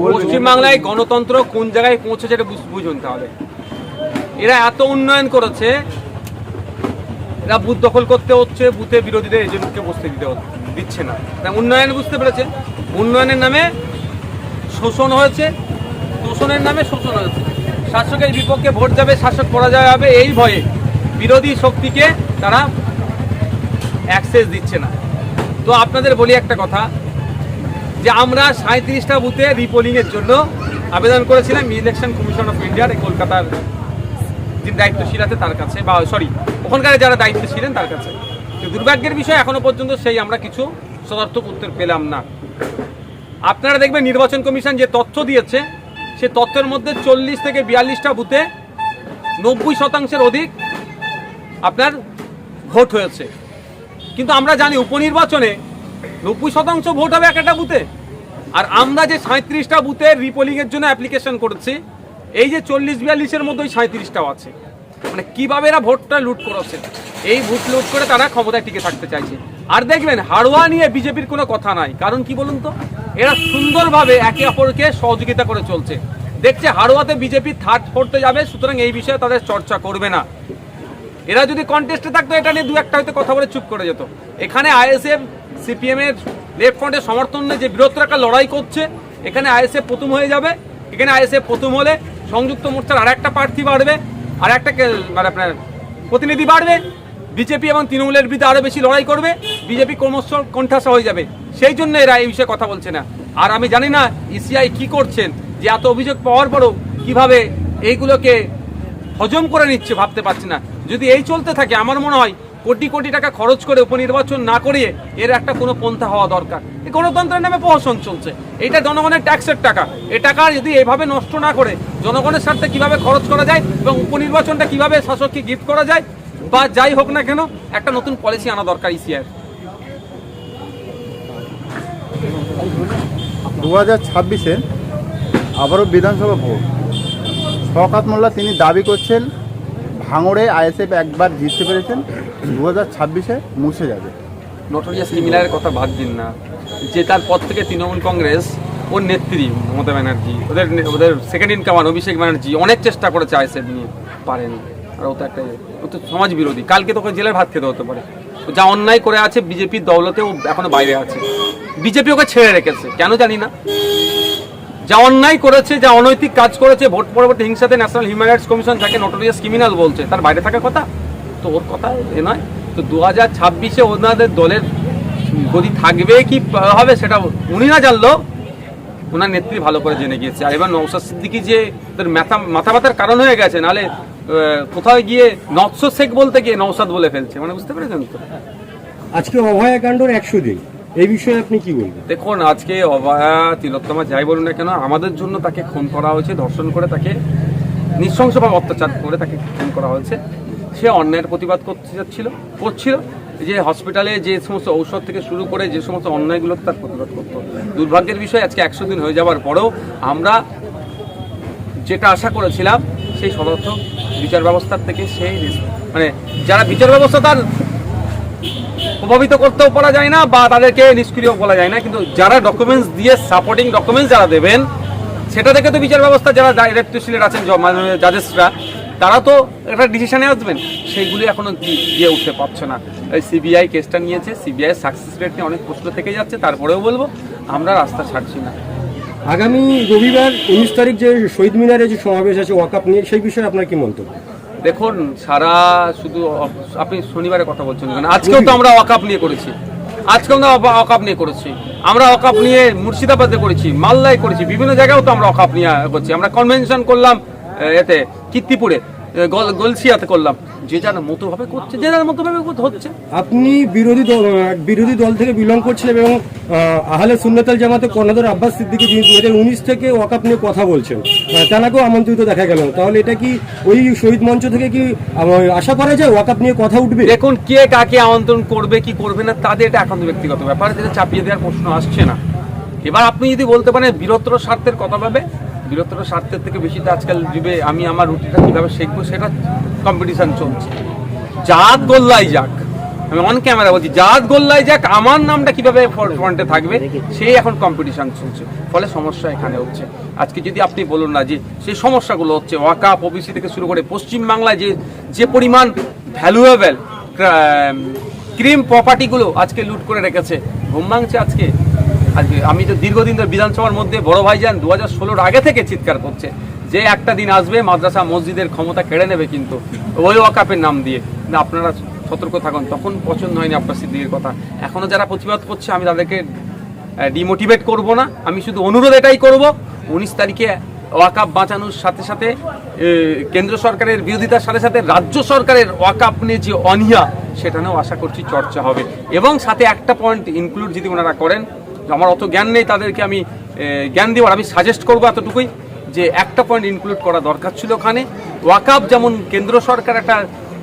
পশ্চিমবাংলায় গণতন্ত্র কোন জায়গায় পৌঁছেছে এটা বুঝুন তাহলে। এরা এত উন্নয়ন করেছে, এরা বুথ দখল করতে হচ্ছে, বুথে বিরোধীদের এজেন্টকে বসতে দিতে দিচ্ছে না। তা উন্নয়ন বুঝতে পেরেছে। উন্নয়নের নামে শোষণ হয়েছে শোষণের নামে শোষণ হয়েছে। শাসকের বিপক্ষে ভোট যাবে, শাসক পরাজয় হবে এই ভয়ে বিরোধী শক্তিকে তারা অ্যাক্সেস দিচ্ছে না। তো আপনাদের বলি একটা কথা যে আমরা সাঁত্রিশটা বুথে রিপোলিংয়ের জন্য আবেদন করেছিলাম ইলেকশন কমিশন অফ ইন্ডিয়ার কলকাতার যে দায়িত্বশীল আছে তার কাছে, বা সরি, ওখানকার যারা দায়িত্ব ছিলেন তার কাছে। দুর্ভাগ্যের বিষয় এখনও পর্যন্ত সেই আমরা কিছু সদর্থক উত্তর পেলাম না। আপনারা দেখবেন নির্বাচন কমিশন যে তথ্য দিয়েছে, সে তথ্যের মধ্যে চল্লিশ থেকে বিয়াল্লিশটা বুথে নব্বই শতাংশের অধিক আপনার ভোট হয়েছে। কিন্তু আমরা জানি উপনির্বাচনে নব্বই শতাংশ ভোট হবে এক একটা বুথে। আর আমরা যে সাঁত্রিশটা বুথের রিপোলিংয়ের জন্য অ্যাপ্লিকেশন করেছি, এই যে চল্লিশ বিয়াল্লিশের মধ্যে ওই সাঁত্রিশটাও আছে। মানে কীভাবে এরা ভোটটা লুট করেছে এই ভোট লুট করে তারা ক্ষমতায় টিকে থাকতে চাইছে। আর দেখবেন, হাড়োয়া নিয়ে বিজেপির কোনো কথা নাই। কারণ কি বলুন তো? এরা সুন্দরভাবে একে অপরকে সহযোগিতা করে চলছে। দেখছে, হাড়োয়াতে বিজেপি থার্ড, ফোর্থে যাবে, সুতরাং এই বিষয়ে তাদের চর্চা করবে না। এরা যদি কন্টেস্টে থাকতো, এটা নিয়ে দু একটা হয়তো কথা বলে চুপ করে যেত। এখানে আইএসএফ সিপিএম এর লেফট ফ্রন্টের সমর্থনে যে বৃহত্তর একটা লড়াই করছে, এখানে আইএসএফ প্রথম হয়ে যাবে। এখানে আইএসএফ প্রথম হলে সংযুক্ত মোর্চার আর একটা প্রার্থী বাড়বে আর একটা মানে আপনার প্রতিনিধি বাড়বে। বিজেপি এবং তৃণমূলের বিরুদ্ধে আরও বেশি লড়াই করবে, বিজেপি ক্রমশ কণ্ঠাসা হয়ে যাবে। সেই জন্য এরা এই বিষয়ে কথা বলছে না। আর আমি জানি না ইসিআই কি করছেন, যে এত অভিযোগ পাওয়ার পরও কীভাবে এইগুলোকে হজম করে নিচ্ছে ভাবতে পারছি না। যদি এই চলতে থাকে, আমার মনে হয় কোটি কোটি টাকা খরচ করে উপনির্বাচন না করিয়ে এর একটা কোনো পন্থা হওয়া দরকার। গণতন্ত্রের নামে প্রহসন চলছে। এটা জনগণের ট্যাক্সের টাকা। এ টাকা যদি এভাবে নষ্ট না করে জনগণের স্বার্থে কীভাবে খরচ করা যায় এবং উপনির্বাচনটা কীভাবে শাসককে গিফট করা যায় বা যাই হোক না কেন, একটা নতুন পলিসি আনা দরকার ইসিআর দু হাজার ছাব্বিশে আবারও বিধানসভা ভোট। শওকাত মোল্লা তিনি দাবি করছেন ভাঙড়ে আইএসএফ একবার জিততে পেরেছেন দু হাজার ছাব্বিশে মুছে যাবে। নটোরিয়াস কথা বাদ দিন না। যে তার পর থেকে তৃণমূল কংগ্রেস, ওর নেত্রী মমতা ব্যানার্জি, ওদের ওদের second in command Abhishek Banerjee অনেক চেষ্টা করেছে আইসেফ নিয়ে। পারেনি। আর ও তো একটা ও তো সমাজ বিরোধী। কালকে তোকে জেলের ভাত খেতে হতে পারে। যা অন্যায় করে আছে, বিজেপির দৌলতে ও এখনও বাইরে আছে। বিজেপি ওকে ছেড়ে রেখেছে। কেন জানি না। যা অন্যায় করেছে, যা অনৈতিক কাজ করেছে, ভোট পরবর্তী হিংসাতে ন্যাশনাল হিউম্যান রাইটস কমিশন যাকে নটোরিয়াস ক্রিমিনাল বলছে, তার বাইরে থাকার কথা? তো ওর কথা এ নয়। তো দু হাজার ছাব্বিশে ওনাদের দলের গদি থাকবে কি হবে সেটা উনি না জানলো। ওনার নেত্রী ভালো করে জেনে গিয়েছে। আর এবার নৌসাদ সিদ্দিকি যে ওদের মাথা মাথা ব্যথার কারণ হয়ে গেছে, নাহলে কোথাও গিয়ে নকশো শেখ বলতে গিয়ে নৌসাদ বলে ফেলছে। মানে বুঝতে পেরেছেন তো? আজকে অভয়াকাণ্ডর একশো দিন। এই বিষয়ে আপনি কি বলবেন? দেখুন, আজকে অভয়া তিলোত্তমা যাই বলুন না কেন, আমাদের জন্য তাকে খুন করা হয়েছে, ধর্ষণ করে তাকে নৃশংসভাবে অত্যাচার করে তাকে খুন করা হয়েছে। সে অন্যায়ের প্রতিবাদ করতে যাচ্ছিল, করছিল। যে হসপিটালে যে সমস্ত ঔষধ থেকে শুরু করে যে সমস্ত অন্যায়গুলো তার প্রতিবাদ করতো দুর্ভাগ্যের বিষয়, আজকে একশো দিন হয়ে যাওয়ার পরেও আমরা যেটা আশা করেছিলাম, সেই সদর্থ বিচার ব্যবস্থার থেকে সেই মানে যারা বিচার ব্যবস্থা তার প্রভাবিত করতেও পারা যায় না বা তাদেরকে নিষ্ক্রিয় বলা যায় না। কিন্তু যারা ডকুমেন্টস দিয়ে সাপোর্টিং ডকুমেন্টস যারা দেবেন, সেটা থেকে তো বিচার ব্যবস্থা যারা দায়িত্বশীলের আছেন, জ- মানে জাজেসরা তারা তো একটা ডিসিশনে আসবেন। সেইগুলি এখনও দিয়ে উঠতে পারছে না। এই সিবিআই কেসটা নিয়েছে সিবিআই সাকসেস রেট নিয়ে অনেক প্রশ্ন থেকে যাচ্ছে, তারপরেও বলব, আমরা রাস্তা ছাড়ছি না। আগামী রবিবার উনিশ তারিখ যে শহীদ মিনারে যে সমাবেশ আছে ওয়াকাপ নিয়ে, সেই বিষয়ে আপনার কি মন্তব্য? দেখুন সারা শুধু আপনি শনিবারে কথা বলছেন কেন? আজকেও তো আমরা অকাপ নিয়ে করেছি। আজকেও আমরা অবা- অকাপ নিয়ে করেছি। আমরা অকাপ নিয়ে মুর্শিদাবাদে করেছি মালদায় করেছি বিভিন্ন জায়গায়ও তো আমরা অকাপ নিয়ে করছি। আমরা কনভেনশন করলাম এতে কীর্তিপুরে। গলসিয়াতে করলাম। যে যার মতো ভাবে করছে যে যার মতো ভাবে হচ্ছে আপনি বিরোধী দল বিরোধী দল থেকে বিলং করছিলেন এবং আহলে সুন্নতাল জামাতে কর্ণধর আব্বাস সিদ্দিকি যিনি দু হাজার উনিশ থেকে ওয়াকাপ নিয়ে কথা বলছেন তেনাকেও আমন্ত্রিত দেখা গেল। তাহলে এটা কি ওই শহীদ মঞ্চ থেকে কি আশা করা যায় ওয়াকাপ নিয়ে কথা উঠবে? দেখুন কে কাকে আমন্ত্রণ করবে কি করবে না তাদের এটা একান্ত ব্যক্তিগত ব্যাপার যেটা চাপিয়ে দেওয়ার প্রশ্ন আসছে না। এবার আপনি যদি বলতে পারেন বৃহত্তর স্বার্থের কথা ভাবে বৃহত্তর স্বার্থের থেকে বেশি আজকাল যুগে আমি আমার রুটিটা কীভাবে শিখব সেটা কম্পিটিশান চলছে। যাক গোল্লাই যাক। আমি অন ক্যামেরা বলছি, জাত গোল্লায় যাক, আমার নামটা কীভাবে ফ্রন্টে থাকবে, সেই এখন কম্পিটিশান চলছে। ফলে সমস্যা এখানে হচ্ছে। আজকে যদি আপনি বলুন না যে সেই সমস্যাগুলো হচ্ছে, ওয়াকাপ ওবিসি থেকে শুরু করে পশ্চিমবাংলায় যে যে পরিমাণ ভ্যালুয়েবল ক্রিম প্রপার্টিগুলো আজকে লুট করে রেখেছে, ঘুম আজকে? আজকে আমি তো দীর্ঘদিন ধরে বিধানসভার মধ্যে বড় ভাইজান দু হাজার ষোলোর আগে থেকে চিৎকার করছে যে একটা দিন আসবে মাদ্রাসা মসজিদের ক্ষমতা কেড়ে নেবে কিন্তু ওই ওয়াকাপের নাম দিয়ে। আপনারা সতর্ক থাকুন, তখন পছন্দ হয়নি আপনার সিদ্দিকের কথা। এখনও যারা প্রতিবাদ করছে, আমি তাদেরকে ডিমোটিভেট করব না। আমি শুধু অনুরোধ এটাই করব, উনিশ তারিখে ওয়াকাপ বাঁচানোর সাথে সাথে কেন্দ্র সরকারের বিরোধিতার সাথে সাথে রাজ্য সরকারের ওয়াকাপ নিয়ে যে অনিয়া সেটা নিয়েও আশা করছি চর্চা হবে। এবং সাথে একটা পয়েন্ট ইনক্লুড যদি ওনারা করেন আমার অত জ্ঞান নেই, তাদেরকে আমি জ্ঞান দেওয়ার। আমি সাজেস্ট করব এতটুকুই যে একটা পয়েন্ট ইনক্লুড করা দরকার ছিল ওখানে। ওয়াকাপ যেমন কেন্দ্র সরকার একটা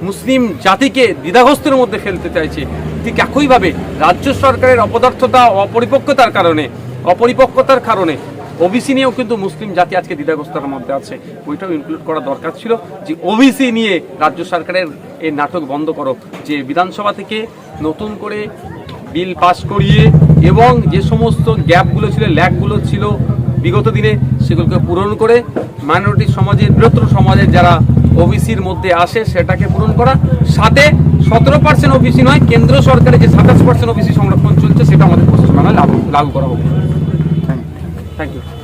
মুসলিম জাতিকে দ্বিধাগ্রস্তের মধ্যে ফেলতে চাইছে, ঠিক একইভাবে রাজ্য সরকারের অপদার্থতা, অপরিপক্কতার কারণে অপরিপক্কতার কারণে ওবিসি নিয়েও কিন্তু মুসলিম জাতি আজকে দ্বিধাগ্রস্তার মধ্যে আছে। ওইটাও ইনক্লুড করা দরকার ছিল যে ওবিসি নিয়ে রাজ্য সরকারের এই নাটক বন্ধ করো, যে বিধানসভা থেকে নতুন করে বিল পাস করিয়ে এবং যে সমস্ত গ্যাপগুলো ছিল ল্যাকগুলো ছিল বিগত দিনে সেগুলোকে পূরণ করে মাইনরিটি সমাজের বৃহত্তর সমাজের যারা ওবিসির মধ্যে আসে সেটাকে পূরণ করা। সাথে সতেরো পার্সেন্ট ওবিসি নয় কেন্দ্র সরকারের যে সাতাশ পার্সেন্ট ওবিসি সংরক্ষণ চলছে সেটা আমাদের পশ্চিমবাংলায় লাগু লাগু করা হবে থ্যাংক ইউ থ্যাংক ইউ